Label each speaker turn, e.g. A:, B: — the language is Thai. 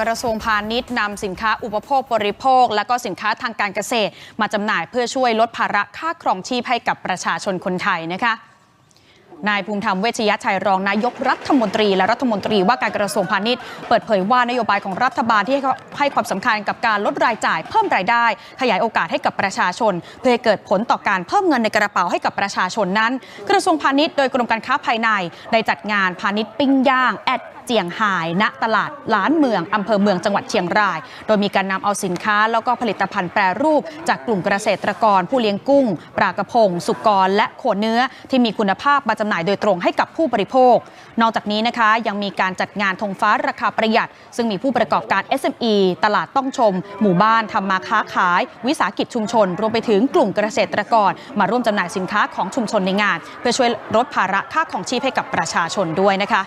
A: กระทรวงพาณิชย์นำสินค้าอุปโภคบริโภค และก็สินค้าทางการเกษตร มาจำหน่ายเพื่อช่วยลดภาระค่าครองชีพให้กับประชาชนคนไทยนะคะนายภูมิธรรมเวชยชัยรองนายกรัฐมนตรี และรัฐมนตรีว่าการกระทรวงพาณิชย์เปิดเผยว่านโยบายของรัฐบาลที่ให้ความสำคัญกับการลดรายจ่ายเพิ่มรายได้ ขยายโอกาสให้กับประชาชน เพื่อให้เกิดผลต่อการเพิ่มเงินในกระเป๋าให้กับประชาชนนั้น กระทรวงพาณิชย์โดยกรมการค้าภายในได้จัดงานพาณิชย์ปิ้งย่างแอด เจียงไายณตลาดล้านเมืองอำเภอเมืองจังหวัดเชียงราย โดยมีการนำเอาสินค้าแล้วก็ผลิตภัณฑ์แปรรูป จากกลุ่มเกษตรกร ผู้เลี้ยงกุ้ง ปลากระพง สุกร และโคเนื้อ ที่มีคุณภาพมาจำหน่ายโดยตรงให้กับผู้บริโภค นอกจากนี้นะคะยังมีการจัดงานธงฟ้าราคาประหยัด ซึ่งมีผู้ประกอบการ SME ตลาดต้องชม หมู่บ้านทำมาค้าขาย วิสาหกิจชุมชน รวมไปถึงกลุ่มเกษตรกร มาร่วมจำหน่ายสินค้าของชุมชนในงาน เพื่อช่วยลดภาระค่าของชีพให้กับประชาชนด้วยนะคะ